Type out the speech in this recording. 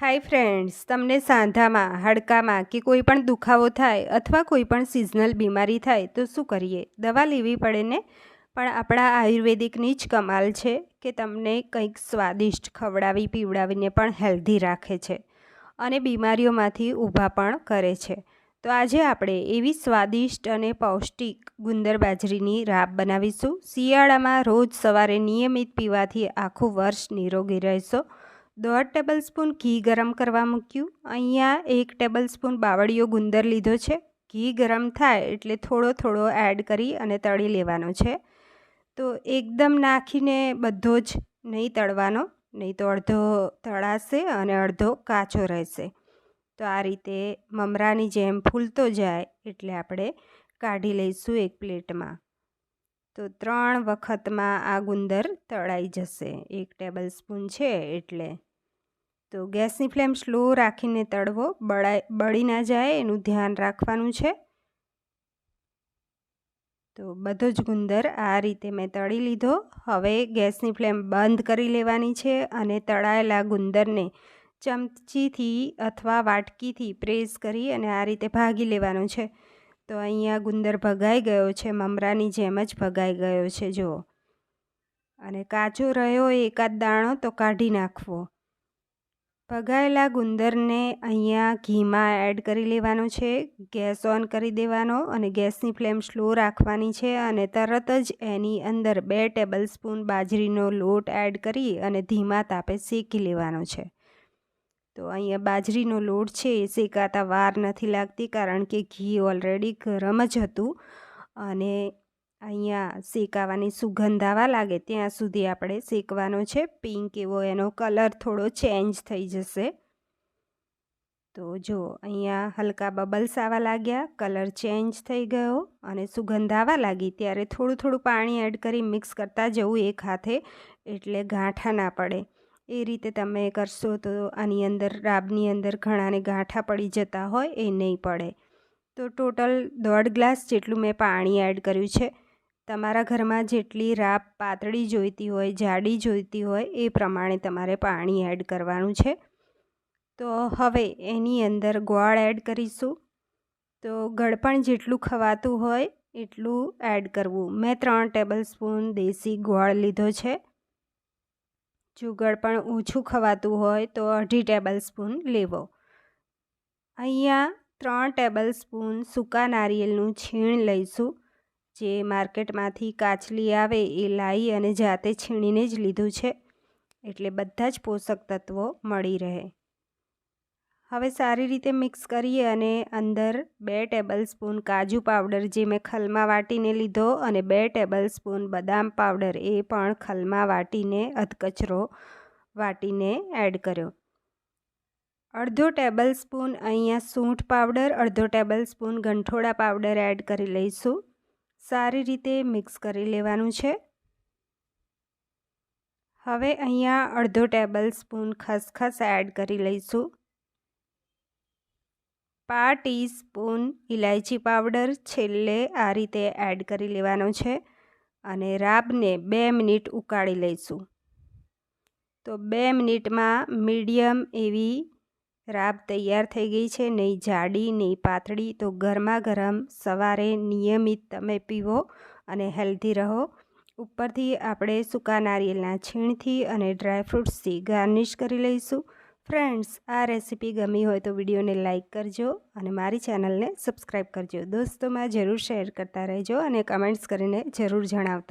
Hi friends, તમને સાંધામાં, હાડકામાં કે કોઈ પણ દુખાવો થાય અથવા કોઈ પણ સિઝનલ બીમારી થાય તો શું કરીએ? દવા લેવી પડે ને? પણ આપણા આયુર્વેદિકની જ કમાલ છે કે તમને કંઈક સ્વાદિષ્ટ ખવડાવી, પીવડાવીને પણ હેલ્ધી રાખે છે અને બીમારીઓમાંથી ઊભા પણ કરે છે. તો આજે આપણે એવી સ્વાદિષ્ટ અને પૌષ્ટિક ગુંદર બાજરીની રાબ બનાવીશું. શિયાળામાં રોજ સવારે નિયમિત પીવાથી આખું વર્ષ નિરોગી રહેશો દોઢ ટેબલ સ્પૂન ઘી ગરમ કરવા મૂક્યું. અહીંયા એક ટેબલ સ્પૂન બાવળીયો ગુંદર લીધો છે. ઘી ગરમ થાય એટલે થોડો થોડો એડ કરી અને તળી લેવાનો છે. તો એકદમ નાખીને બધો જ નહીં તળવાનો, નહીં તો અડધો તળાશે અને અડધો કાચો રહેશે. તો આ રીતે મમરાની જેમ ફૂલતો જાય એટલે આપણે કાઢી લઈશું એક પ્લેટમાં. તો ત્રણ વખતમાં આ ગુંદર તળાઈ જશે. એક ટેબલ સ્પૂન છે એટલે તો ગેસની ફ્લેમ સ્લો રાખીને તળવો. બળાય બળી ના જાય એનું ધ્યાન રાખવાનું છે. તો બધો જ ગુંદર આ રીતે મેં તળી લીધો. હવે ગેસની ફ્લેમ બંધ કરી લેવાની છે અને તળાયેલા ગુંદરને ચમચીથી અથવા વાટકીથી પ્રેસ કરી અને આ રીતે ભાગી લેવાનો છે. તો અહીંયા ગુંદર ભગાઈ ગયો છે, મમરાની જેમ જ ભગાઈ ગયો છે, જુઓ. અને કાચો રહ્યો એકાદ દાણો તો કાઢી નાખવો. ભગાયેલા ગુંદરને અહીંયા ઘીમાં એડ કરી લેવાનો છે, ગેસ ઓન કરી દેવાનો અને ગેસની ફ્લેમ સ્લો રાખવાની છે અને તરત જ એની અંદર બે ટેબલ સ્પૂન બાજરીનો લોટ એડ કરી અને ધીમા તાપે શેકી લેવાનો છે. તો અહીંયા બાજરીનો લોટ છે એ શેકાતા વાર નથી લાગતી કારણ કે ઘી ઓલરેડી ગરમ જ હતું અને અહીંયા શેકાવાની સુગંધ આવવા લાગે, ત્યાં સુધી આપણે શેકવાનો છે. પિંક એવો એનો કલર થોડો ચેન્જ થઈ જશે. તો જો, અહીંયા હલકા બબલ્સ આવવા લાગ્યા, કલર ચેન્જ થઈ ગયો અને સુગંધ આવવા લાગી. ત્યારે થોડું થોડું પાણી એડ કરી મિક્સ કરતા જવું એક હાથે, એટલે ગાંઠા ના પડે. એ રીતે તમે કરશો તો આની અંદર, રાબની અંદર ઘણાને ગાંઠા પડી જતા હોય, એ નહીં પડે. તો ટોટલ દોઢ ગ્લાસ જેટલું મેં પાણી એડ કર્યું છે. તમારા ઘરમાં જેટલી રાબ પાતળી જોઈતી હોય, જાડી જોઈતી હોય, એ પ્રમાણે તમારે પાણી એડ કરવાનું છે. તો હવે એની અંદર ગોળ એડ કરીશું. તો ગળપણ જેટલું ખવાતું હોય, એટલું એડ કરવું. મેં ત્રણ ટેબલ સ્પૂન દેશી ગોળ લીધો છે. જો ગળપણ ઓછું ખવાતું હોય, તો અઢી ટેબલ સ્પૂન લેવો. અહીંયા ત્રણ ટેબલ સ્પૂન સૂકા નારિયેળનું છીણ લઈશું. જે માર્કેટમાંથી કાચલી આવે એ લાવી અને જાતે છીણીને જ લીધું છે. એટલે બધા જ પોષક તત્વો મળી રહે. હવે સારી રીતે મિક્સ કરીએ અને અંદર બે ટેબલ સ્પૂન કાજુ પાવડર જે મેં ખલમાં વાટીને લીધો અને બે ટેબલ સ્પૂન બદામ પાવડર એ પણ ખલમાં વાટીને અધકચરો વાટીને એડ કર્યો. અડધો ટેબલ સ્પૂન અહીંયા સૂંઠ પાવડર, અડધો ટેબલ સ્પૂન ગંઠોડા પાવડર એડ કરી લઈશું. સારી રીતે મિક્સ કરી લેવાનું છે. હવે અહીંયા અડધો ટેબલ સ્પૂન ખસખસ એડ કરી લઈશું. પા ટીસ્પૂન ઇલાયચી પાવડર છેલ્લે આ રીતે એડ કરી લેવાનો છે અને રાબને બે મિનિટ ઉકાળી લઈશું. તો બે મિનિટમાં મીડિયમ એવી રાબ તૈયાર થઈ ગઈ છે, નહીં જાડી, નહીં પાતળી, તો ગરમા ગરમ સવારે નિયમિત તમે પીવો અને હેલ્ધી રહો. ઉપરથી આપણે સૂકા નારિયેળના છીણથી અને ડ્રાયફ્રૂટ્સથી ગાર્નિશ કરી લઈશું. ફ્રેન્ડ્સ, આ રેસીપી ગમી હોય તો વિડીયોને લાઇક કરજો અને મારી ચેનલને સબસ્ક્રાઈબ કરજો. દોસ્તોમાં જરૂર શેર કરતા રહેજો અને કમેન્ટ્સ કરીને જરૂર જણાવતા